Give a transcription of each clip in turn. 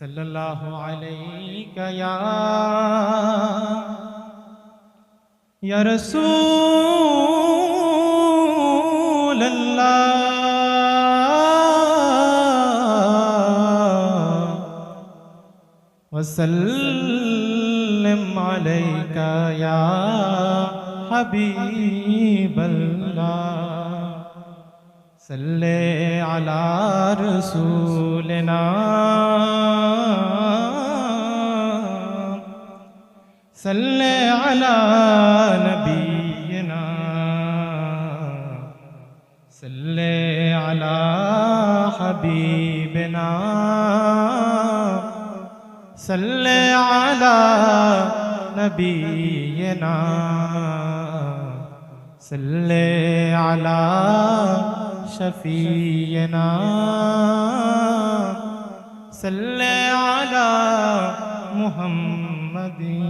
صلی اللہ علیہ یا یا رسول اللہ وسلم علیک یا حبیب اللہ صلی علی رسولنا صل على نبينا. صل على حبيبنا. صل على نبينا. صل على شفينا. صل على محمد.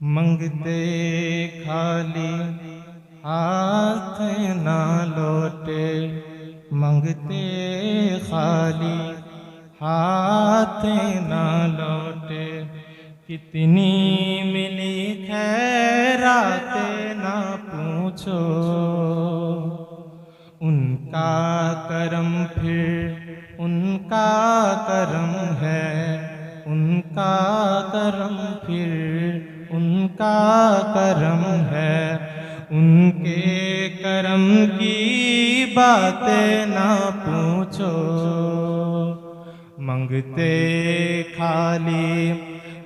منگتے خالی ہاتھ نہ لوٹے۔ منگتے خالی ہاتھ نہ لوٹے۔ کتنی ملی خیرات نہ پوچھو۔ ان کا کرم پھر ان کا کرم ہے۔ ان کا کرم پھر کا کرم ہے۔ ان کے کرم کی باتیں نہ پوچھو۔ منگتے خالی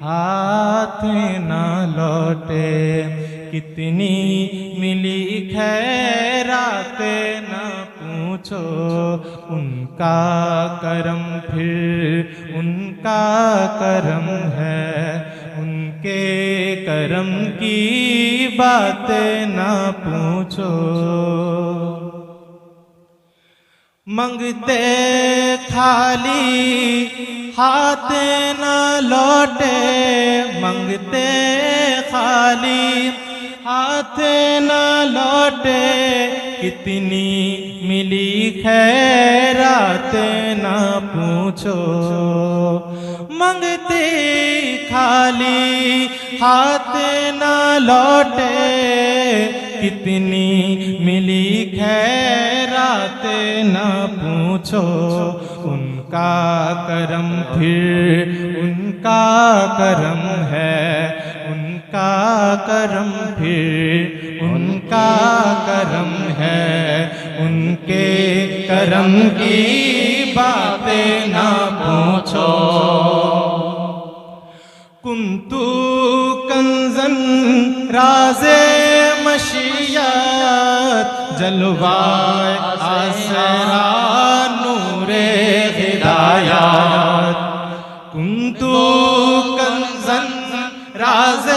ہاتھ نہ لوٹے۔ کتنی ملی خیرات نہ پوچھو۔ ان کا کرم پھر ان کا کرم ہے۔ ان کے کرم کی باتیں نہ پوچھو۔ منگتے خالی ہاتھ نہ لوٹے۔ منگتے خالی ہاتھ نہ لوٹے۔ کتنی ملی خیرات نہ پوچھو۔ منگتے خالی ہاتھ نہ لوٹے کتنی ملی خیرات نہ پوچھو ان کا کرم پھر ان کا کرم ہے ان کا کرم پھر ان کا کرم ہے ان کے کرم کی باتیں نہ پوچھو کنتو کنزن راز مشیت جلوائے آسرا نور ہدایات. کنتو کنزن راز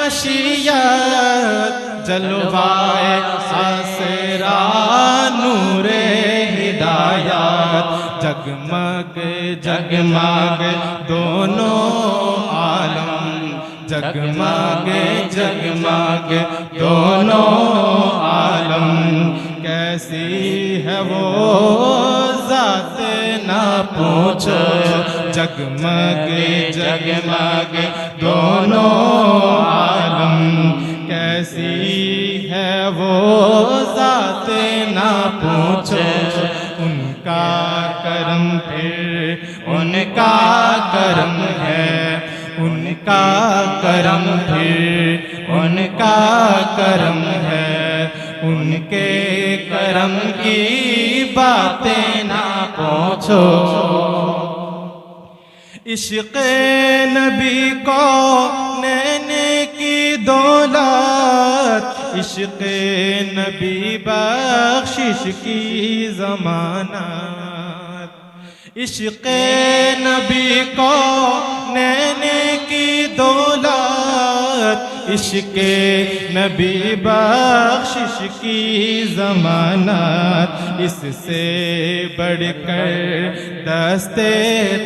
مشیت جلوائے آسرا نور ہدایات. جگمگ جگمگ، دونوں عالم جگمگ جگمگ دونوں عالم۔ کیسی ہے وہ ذات نہ پوچھو جگمگ جگمگ دونوں عالم۔ کیسی ہے وہ ذات نہ پوچھو ان کا کرم پھر، ان کا کرم ہے۔ ان کا کرم پھر ان کا کرم ہے۔ ان کے کرم کی باتیں نہ پوچھو۔ عشق نبی کو نینے کی دولت، عشق نبی بخشش کی ضمانت۔ عشق نبی کو نینے عشق نبی بخشش کی ضمانت اس سے بڑھ کر دستے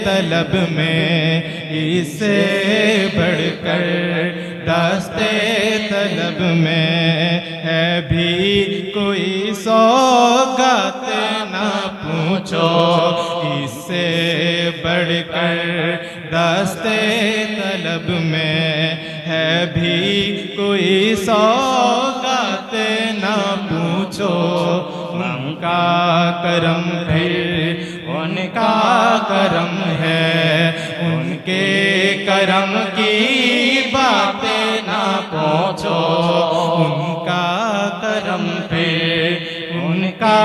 طلب میں اس سے بڑھ کر دستے طلب میں ہے بھی کوئی سوگات پوچھو اس سے بڑھ کر دستے طلب میں ہے بھی کوئی سوگات نہ پوچھو۔ ان کا کرم پھر ان کا کرم ہے۔ ان کے کرم کی باتیں نہ پوچھو۔ ان کا کرم پھر ان کا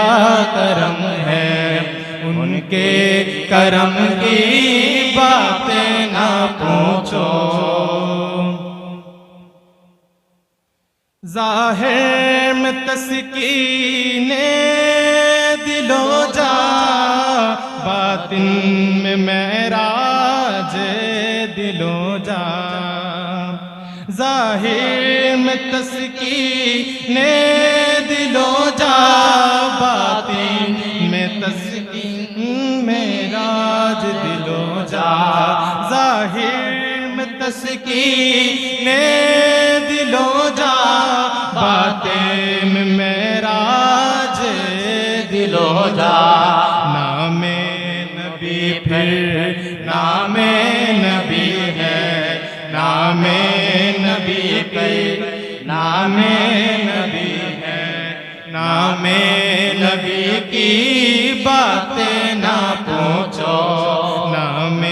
کرم ہے۔ ان کے کرم کی باتیں نہ پوچھو۔ ظاہر میں تسکین دل جا باطن میں معراج دل جا ظاہر میں تسکین دل جا باطن میں تسکین معراج دل جا ظاہر میں تسکین نبی ہے، نام نبی پھر نام نبی ہے۔ نام نبی کی باتیں نہ پوچھو۔ نام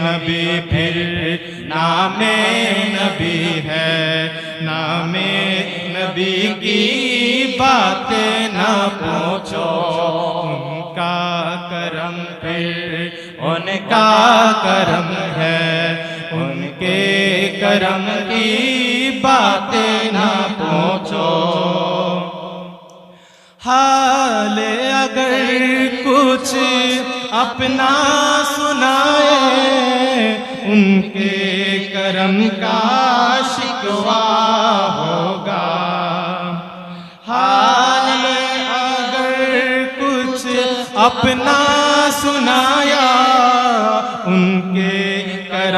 نبی پھر نام نبی ہے۔ نام نبی کی باتیں نہ پوچھو۔ کا کرم ہے، ان کے کرم کی باتیں نہ پوچھو۔ حال اگر کچھ اپنا سنائے، ان کے کرم کا شکوا ہوگا۔ حال اگر کچھ اپنا سنایا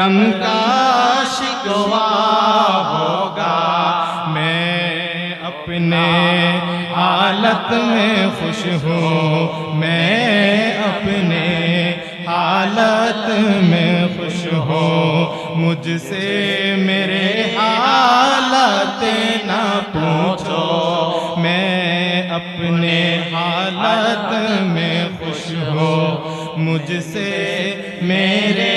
کے کرم کا شکوا ہوگا۔ میں اپنے حالت میں خوش ہوں۔ میں اپنے حالت میں خوش ہوں۔ مجھ سے میرے حالت نہ پوچھو۔ میں اپنے حالت میں خوش ہوں۔ مجھ سے میرے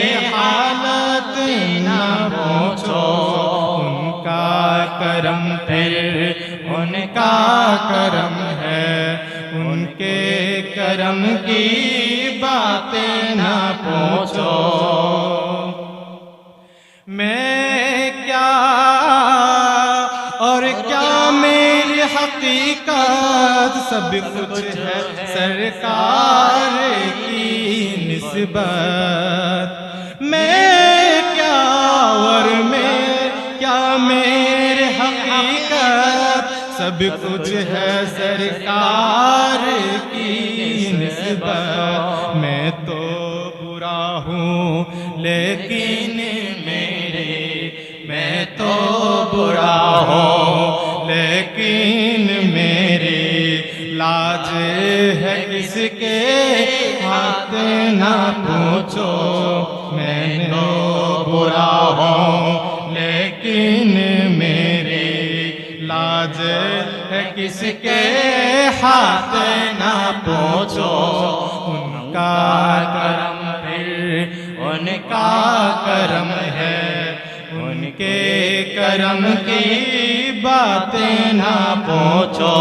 کرم پھر ان کا کرم ہے۔ ان کے کرم کی باتیں نہ پوچھو۔ میں کیا اور کیا میری حقیقت؟ سب کچھ ہے سرکار کی نسبت۔ سب کچھ ہے سرکار کی نسبت۔ میں تو برا ہوں، لیکن میرے، میں تو برا ہوں، لیکن میری لاج ہے کس کے ہاتھ نہ پوچھو۔ میں تو ہے کے ہاتھ نہ پوچھو، ان کا کرم پھر ان کا کرم ہے۔ ان کے کرم کی باتیں نہ پوچھو۔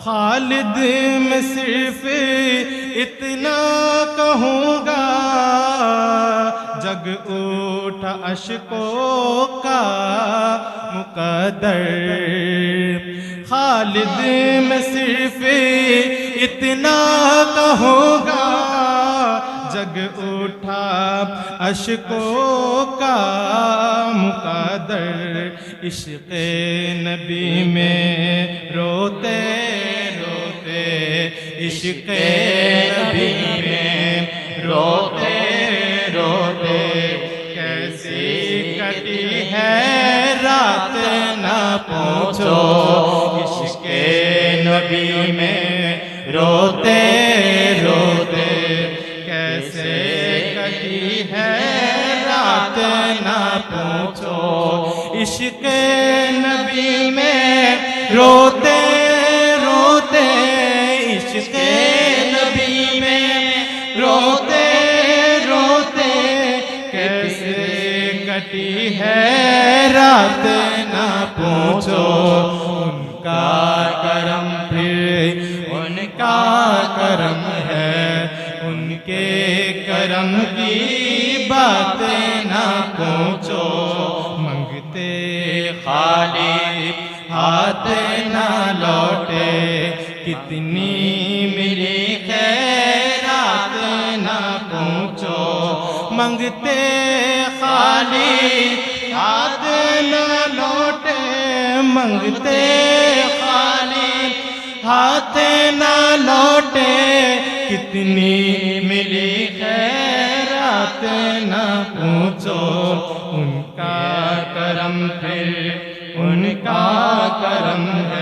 خالد میں صرف اتنا کہوں گا، جگ اٹھا اشکوں کا مقدر۔ خالد میں صرف اتنا کہوں گا جگ اٹھا اشکوں کا مقدر۔ عشق نبی میں روتے روتے۔ عشق نبی میں روتے روتے۔ کیسی کٹی ہے رات نہ پوچھو۔ نبی میں روتے روتے کیسے کٹی ہے رات؟ نہ پوچھو۔ عشق نبی میں روتے روتے عشق نبی میں روتے روتے کیسے کٹی ہے رات؟ نہ پوچھو۔ ان کا کتنی ملی خیرات نہ پوچھو، منگتے خالی ہاتھ نہ لوٹے، منگتے خالی ہاتھ نہ لوٹے۔ کتنی ملی خیرات نہ پوچھو، ان کا کرم پھر، ان کا کرم ہے۔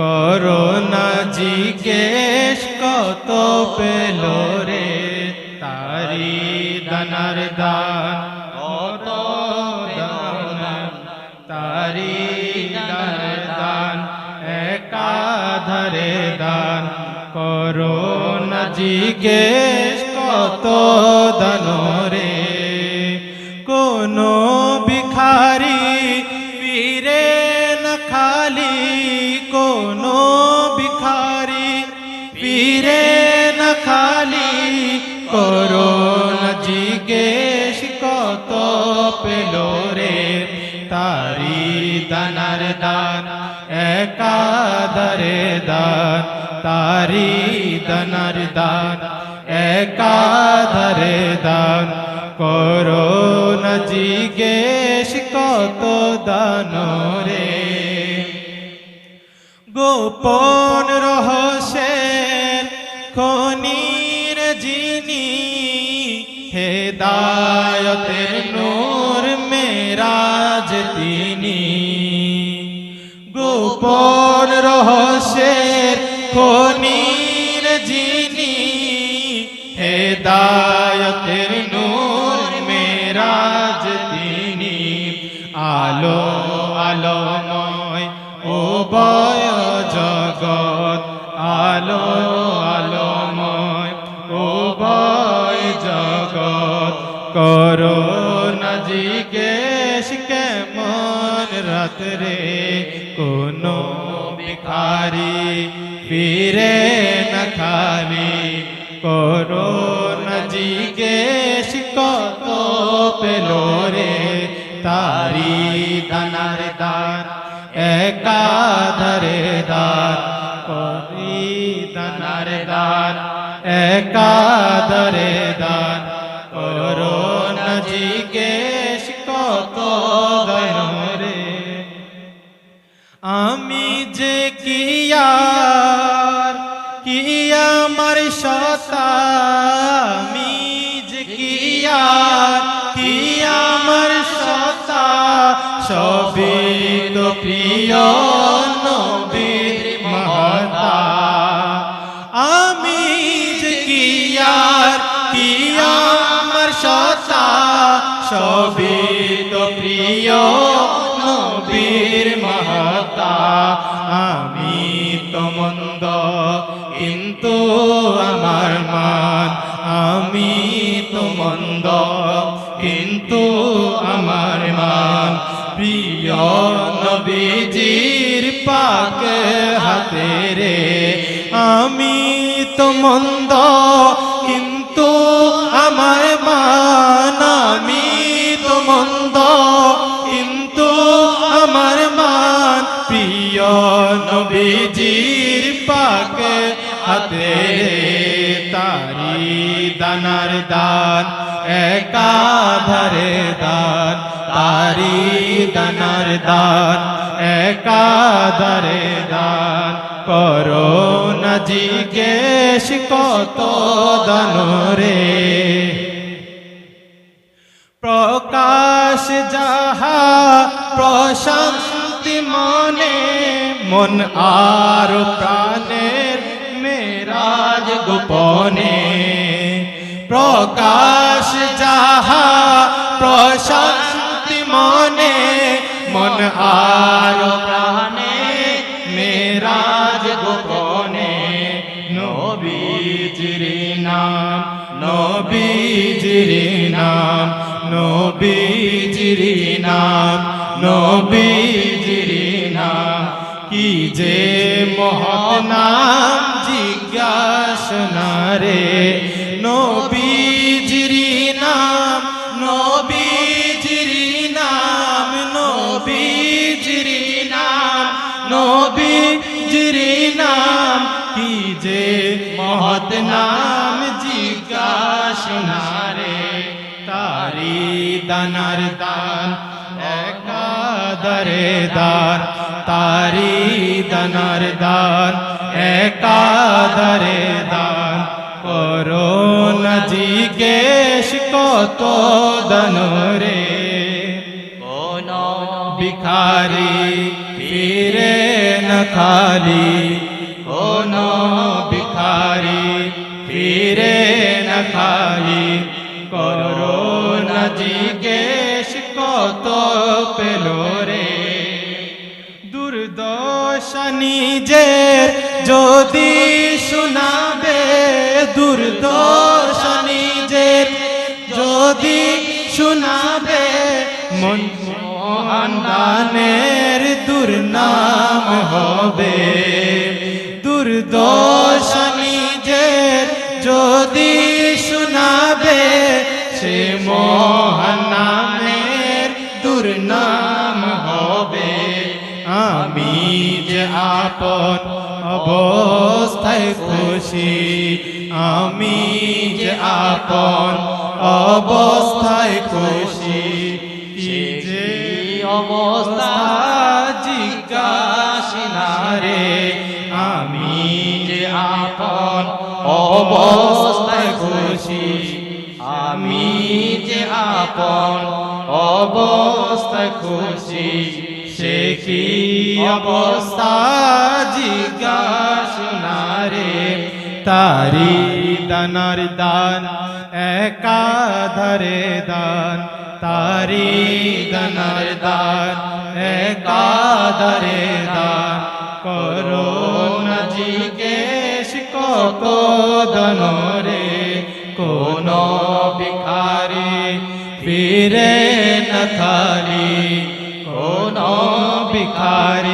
করোনা জিজ্ঞেস, কত পেল রে তারি দানার দান কত দান তারি দান একাধারে দান করোনা জিজ্ঞেস, কত দানরে কোনো ভিখারি পীরে না খালি পীরে না খালি করোনা জিজ্ঞেস কত পেল রে তারি দানার দান, একাধারে দান, তারি দানার দান, একাধারে দান করোনা জিজ্ঞেস কত দান রে। গোপন রহস্যের খনির যিনি হেদায়তের নূর মেরাজ তিনি। গোপন করো না জিজ্ঞেস কেমন রাত্রে? কোনো ভিখারি ফিরে না খালি। করো না জিজ্ঞেস কত পেল রে? তারি দানার দান একাধারে দান। করি দানার দান একাধারে দান। জিজ্ঞেস কত রে? আমি যে কিয়ার কি আমার সতা? আমি যে কিয়ার কি আমার সতা? সবই তো প্রিয়। কিন্তু আমার মান আমি তো মন্দ। কিন্তু আমার মান প্রিয় নবীজির পাক হাতে রে। দানার দান, একাধারে দান তারি দানার দান, একাধারে দান। করো না জিজ্ঞেস কত দানরে প্রকাশ যাহা প্রশান্তি মনে, মন আর প্রাণের মেরাজ গোপনে। প্রকাশ যাহা প্রশান্তি মনে, মন আর প্রাণে মেরাজ গোপনে। নবীজির নাম নবীজির নাম নবীজির নাম নবীজির নাম। কি যে মহৎ যে মহৎ নাম জিজ্ঞাসনা রে তারি দানার দান একাদারে দান তারি দানার দান একাদারে দান। করোনা জিজ্ঞেস কত দানরে কোন ভিখারি ফিরে ন খালি ভিখারি, ফিরে ন খালি করোনা জিজ্ঞেস কত পেল রে। দুর্দশা নিজের যদি শোনাবে, দুর্দশা নিজের যদি শোনাবে, মন মোহন দানের দুর্নাম হবে। দুর্দশা নিজের যদি শোনাবে সে মোহন দুর্নাম হবে। আমি যে আপন অবস্থায় খুশি, আমি যে আপন অবস্থায় খুশি যে অবস্থা জিজ্ঞাসা রে অবস্থায় খুশি। আমি যে আপন অবস্থায় খুশি, সে কি অবস্থা জিজ্ঞাসা রে তারি দানার দান, একাধারে দান। তারি দানার দান, একাধারে দান। করোনা জিজ্ঞেস কত দনরে কোন ভিখারি ফিরে নথারি কোন ভিখারি